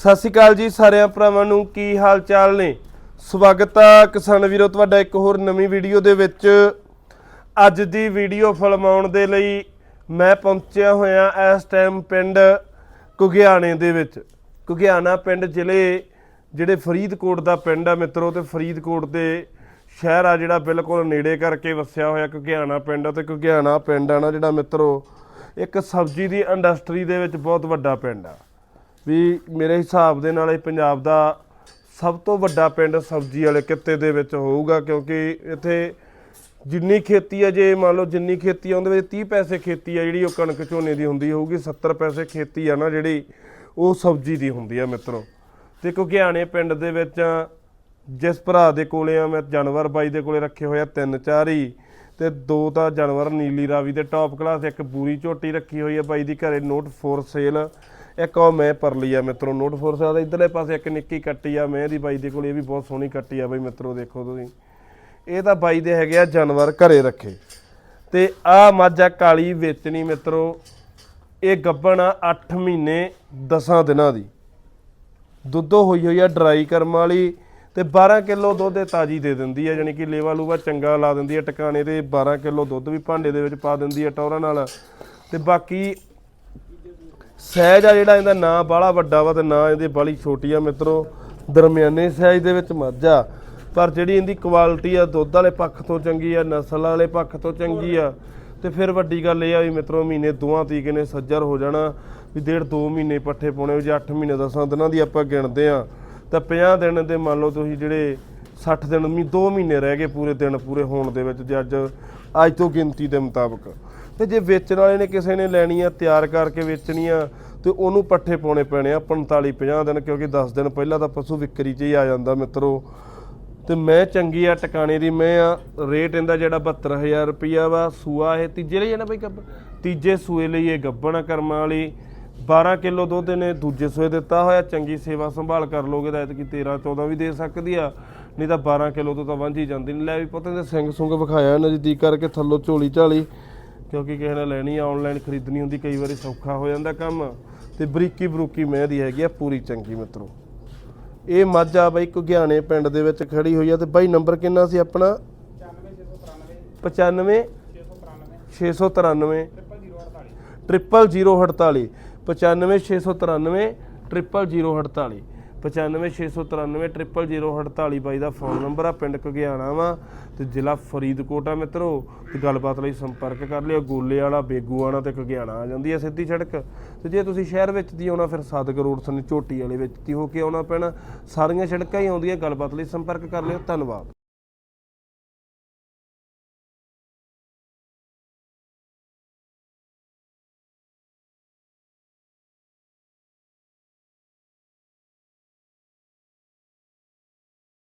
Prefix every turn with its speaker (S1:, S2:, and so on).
S1: ਸਤਿ ਸ਼੍ਰੀ ਅਕਾਲ ਜੀ ਸਾਰਿਆਂ ਭਰਾਵਾਂ ਨੂੰ, ਕੀ ਹਾਲ ਚਾਲ ਨੇ? ਸਵਾਗਤ ਆ ਕਿਸਾਨ ਵੀਰੋ, ਤੁਹਾਡਾ ਇੱਕ ਹੋਰ ਨਵੀਂ ਵੀਡੀਓ ਦੇ ਵਿੱਚ। ਅੱਜ ਦੀ ਵੀਡੀਓ ਫਿਲਮਾਉਣ ਦੇ ਲਈ ਮੈਂ ਪਹੁੰਚਿਆ ਹੋਇਆ ਇਸ ਟਾਈਮ ਪਿੰਡ ਕੁਗਿਆਣੇ ਦੇ ਵਿੱਚ। ਕੁਗਿਆਣਾ ਪਿੰਡ ਜ਼ਿਲ੍ਹੇ, ਜਿਹੜੇ ਫਰੀਦਕੋਟ ਦਾ ਪਿੰਡ ਆ ਮਿੱਤਰੋ, ਤੇ ਫਰੀਦਕੋਟ ਦੇ ਸ਼ਹਿਰ ਆ ਜਿਹੜਾ ਬਿਲਕੁਲ ਨੇੜੇ ਕਰਕੇ ਵਸਿਆ ਹੋਇਆ ਕੁਗਿਆਣਾ ਪਿੰਡ ਆ, ਤੇ ਕੁਗਿਆਣਾ ਪਿੰਡ ਆ ਨਾ ਜਿਹੜਾ ਮਿੱਤਰੋ, ਇੱਕ ਸਬਜ਼ੀ ਦੀ ਇੰਡਸਟਰੀ ਦੇ ਵਿੱਚ ਬਹੁਤ ਵੱਡਾ ਪਿੰਡ ਆ। ਵੀ ਮੇਰੇ ਹਿਸਾਬ ਦੇ ਨਾਲ ਇਹ ਪੰਜਾਬ ਦਾ ਸਭ ਤੋਂ ਵੱਡਾ ਪਿੰਡ ਸਬਜ਼ੀ ਵਾਲੇ ਕਿੱਤੇ ਦੇ ਵਿੱਚ ਹੋਊਗਾ, ਕਿਉਂਕਿ ਇੱਥੇ ਜਿੰਨੀ ਖੇਤੀ ਹੈ ਜੇ ਮੰਨ ਲਓ ਜਿੰਨੀ ਖੇਤੀ ਆ, ਉਹਦੇ ਵਿੱਚ 30 ਪੈਸੇ ਖੇਤੀ ਆ, ਜਿਹੜੀ ਉਹ ਕਣਕ ਝੋਨੇ ਦੀ ਹੁੰਦੀ ਹੋਊਗੀ 70 ਪੈਸੇ ਖੇਤੀ ਆ ਨਾ ਜਿਹੜੀ, ਉਹ ਸਬਜ਼ੀ ਦੀ ਹੁੰਦੀ ਆ ਮਿੱਤਰੋ। ਤੇ ਆਣੇ ਪਿੰਡ ਦੇ ਵਿੱਚ ਜਿਸ ਭਰਾ ਦੇ ਕੋਲੇ ਆ, ਮੈਂ ਜਾਨਵਰ ਬਾਈ ਦੇ ਕੋਲੇ ਰੱਖੇ ਹੋਏ ਆ, ਤਿੰਨ ਚਾਰ ਹੀ, ਤੇ ਦੋ ਤਾਂ ਜਾਨਵਰ ਨੀਲੀ ਰਾਵੀ ਦੇ ਟੌਪ ਕਲਾਸ ਇੱਕ ਬੂਰੀ ਝੋਟੀ ਰੱਖੀ ਹੋਈ ਆ ਬਾਈ ਦੀ, ਘਰੇ ਨੋਟ ਫੋਰ ਸੇਲ ਇੱਕ ਉਹ ਮੈਂ ਪਰਲੀ ਆ ਮਿੱਤਰੋ, ਨੋਟ ਫੋਰ ਸੇਲ ਦਾ ਇਧਰਲੇ ਪਾਸੇ ਇੱਕ ਨਿੱਕੀ ਕੱਟੀ ਆ, ਮੈਂ ਦੀ ਬਾਈ ਦੇ ਕੋਲ, ਇਹ ਵੀ ਬਹੁਤ ਸੋਹਣੀ ਕੱਟੀ ਆ ਬਾਈ ਮਿੱਤਰੋ, ਦੇਖੋ ਤੁਸੀਂ। ਇਹ ਤਾਂ ਬਾਈ ਦੇ ਹੈਗੇ ਆ ਜਾਨਵਰ ਘਰੇ ਰੱਖੇ। ਤੇ ਆ ਮੱਝ ਆ ਕਾਲੀ ਵੇਚਣੀ ਮਿੱਤਰੋ, ਇਹ ਗੱਬਣ ਆ 8 ਮਹੀਨੇ 10 ਦਿਨਾਂ ਦੀ। ਦੁੱਧੋ ਹੋਈ ਹੋਈ ਆ ਡਰਾਈ ਕਰਮ ਵਾਲੀ ਤੇ 12 ਕਿਲੋ ਦੁੱਧ ਇਹ ਤਾਜੀ ਦੇ ਦਿੰਦੀ ਆ ਯਾਨੀ ਕਿ ਲੇਵਾ ਲੂਵਾ ਚੰਗਾ ਲਾ ਦਿੰਦੀ ਆ, ਟਿਕਾਣੇ ਤੇ 12 ਕਿਲੋ ਦੁੱਧ ਵੀ ਭਾਂਡੇ ਦੇ ਵਿੱਚ ਪਾ ਦਿੰਦੀ ਆ ਟੌਰਾਂ ਨਾਲ। ਤੇ ਬਾਕੀ ਸਹਿਜ ਆ ਜਿਹੜਾ ਇਹਦਾ ਨਾ ਬਾਲਾ ਵੱਡਾ ਵਾ ਤੇ ਨਾ ਇਹਦੇ ਬਾਲੀ ਛੋਟੀ ਆ ਮਿੱਤਰੋ, ਦਰਮਿਆਨੇ ਸਹਿਜ ਦੇ ਵਿੱਚ ਮੱਝ ਆ। ਪਰ ਜਿਹੜੀ ਇਹਦੀ ਕੁਆਲਿਟੀ ਆ, ਦੁੱਧ ਵਾਲੇ ਪੱਖ ਤੋਂ ਚੰਗੀ ਆ, ਨਸਲ ਵਾਲੇ ਪੱਖ ਤੋਂ ਚੰਗੀ ਆ, ਤੇ ਫਿਰ ਵੱਡੀ ਗੱਲ ਇਹ ਆ ਵੀ ਮਿੱਤਰੋ, ਮਹੀਨੇ ਦੋਆਂ ਤੀਕੇ ਨੇ ਸੱਜਰ ਹੋ ਜਾਣਾ, ਵੀ ਡੇਢ 2 ਮਹੀਨੇ ਪੱਠੇ ਪਾਉਣੇ ਜੇ 8 ਮਹੀਨੇ 10 ਦਿਨਾਂ ਦੀ ਆਪਾਂ ਗਿਣਦੇ ਆ, ਤਾਂ 50 ਦਿਨ ਦੇ ਮੰਨ ਲਓ ਤੁਸੀਂ ਜਿਹੜੇ 60 ਦਿਨ ਮੀ 2 ਮਹੀਨੇ ਰਹਿ ਗਏ ਪੂਰੇ ਦਿਨ ਪੂਰੇ ਹੋਣ ਦੇ ਵਿੱਚ, ਜੇ ਅੱਜ ਅੱਜ ਤੋਂ ਗਿਣਤੀ ਦੇ ਮੁਤਾਬਕ। ਤੇ ਜੇ ਵੇਚਣ ਵਾਲੇ ਨੇ ਕਿਸੇ ਨੇ ਲੈਣੀ ਆ ਤਿਆਰ ਕਰਕੇ ਵੇਚਣੀ ਆ ਤੇ ਉਹਨੂੰ ਪੱਠੇ ਪਾਉਣੇ ਪੈਣੇ ਆ 45 50 ਦਿਨ, ਕਿਉਂਕਿ 10 ਦਿਨ ਪਹਿਲਾਂ ਤਾਂ ਪਸ਼ੂ ਵਿਕਰੀ 'ਚ ਹੀ ਆ ਜਾਂਦਾ ਮਿੱਤਰੋ। ਤੇ ਮੈਂ ਚੰਗੀ ਆ ਟਿਕਾਣੇ ਦੀ, ਮੈਂ ਆ ਰੇਟ ਇਹਦਾ ਜਿਹੜਾ 72000 ਰੁਪਿਆ ਵਾ, ਸੂਆ ਇਹ ਤੀਜੇ ਲਈ ਹੈ ਨਾ ਬਈ ਗੱਬ ਤੀਜੇ ਸੂਏ ਲਈ ਇਹ ਗੱਬਣ ਕਰਮਾਂ ਵਾਲੀ। 12 ਕਿਲੋ ਦੁੱਧ ਨੇ ਦੂਜੇ ਸੂਏ ਦਿੱਤਾ ਹੋਇਆ, ਚੰਗੀ ਸੇਵਾ ਸੰਭਾਲ ਕਰ ਲੋਗੇ ਤਾਂ ਐਤਕੀ 13 14 ਵੀ ਦੇ ਸਕਦੀ ਆ। ਨਹੀਂ ਤਾਂ 12 ਕਿਲੋ ਤੋਂ ਤਾਂ ਵਾਂਝੀ ਜਾਂਦੀ ਨਹੀਂ ਲੈ ਵੀ ਪਤਾ ਤੇ ਸਿੰਘ ਸੁੰਗ ਵਿਖਾਇਆ ਨਜ਼ਦੀਕ ਕਰਕੇ ਥੱਲੋਂ ਝੋਲੀ ਝਾਲੀ। ਕਿਉਂਕਿ ਕਿਸੇ ਨੇ ਲੈਣੀ ਆ ਆਨਲਾਈਨ ਖਰੀਦਣੀ ਹੁੰਦੀ, ਕਈ ਵਾਰੀ ਸੌਖਾ ਹੋ ਜਾਂਦਾ ਕੰਮ। ਤੇ ਬਰੀਕੀ ਬਰੂਕੀ ਮੈਂ ਦੀ ਹੈਗੀ ਆ, ਪੂਰੀ ਚੰਗੀ ਮਿੱਤਰੋ। ਇਹ ਮੱਝ ਆ ਬਾਈ ਕੁਗਿਆਣੇ ਪਿੰਡ ਦੇ ਵਿੱਚ ਖੜੀ ਹੋਈ ਆ, ਤੇ ਬਾਈ ਨੰਬਰ ਕਿੰਨਾ ਸੀ ਆਪਣਾ? 95 693 693 0048 95 693 0048 9563900048 ਦਾ ਫੋਨ ਨੰਬਰ ਆ, ਪਿੰਡ ਕਗਿਆਣਾ ਵਾ, ਤੇ ਜ਼ਿਲ੍ਹਾ ਫਰੀਦਕੋਟ ਆ ਮਿੱਤਰੋ। ਤੇ ਗੱਲਬਾਤ ਲਈ ਸੰਪਰਕ ਕਰ ਲਿਓ ਗੋਲੇ ਵਾਲਾ ਬੇਗੂਆਣਾ ਤੇ ਕਗਿਆਣਾ ਆ ਜਾਂਦੀ ਆ ਸਿੱਧੀ ਸੜਕ। ਤੇ ਜੇ ਤੁਸੀਂ ਸ਼ਹਿਰ ਵਿੱਚ ਦੀ ਆਉਣਾ, ਫਿਰ ਸਾਦਕ ਰੋਡ ਤੁਹਾਨੂੰ ਝੋਟੀ ਵਾਲੇ ਵਿੱਚ ਦੀ ਹੋ ਕੇ ਆਉਣਾ ਪੈਣਾ। ਸਾਰੀਆਂ ਸੜਕਾਂ ਹੀ ਆਉਂਦੀਆਂ, ਗੱਲਬਾਤ ਲਈ ਸੰਪਰਕ ਕਰ ਲਿਓ, ਧੰਨਵਾਦ।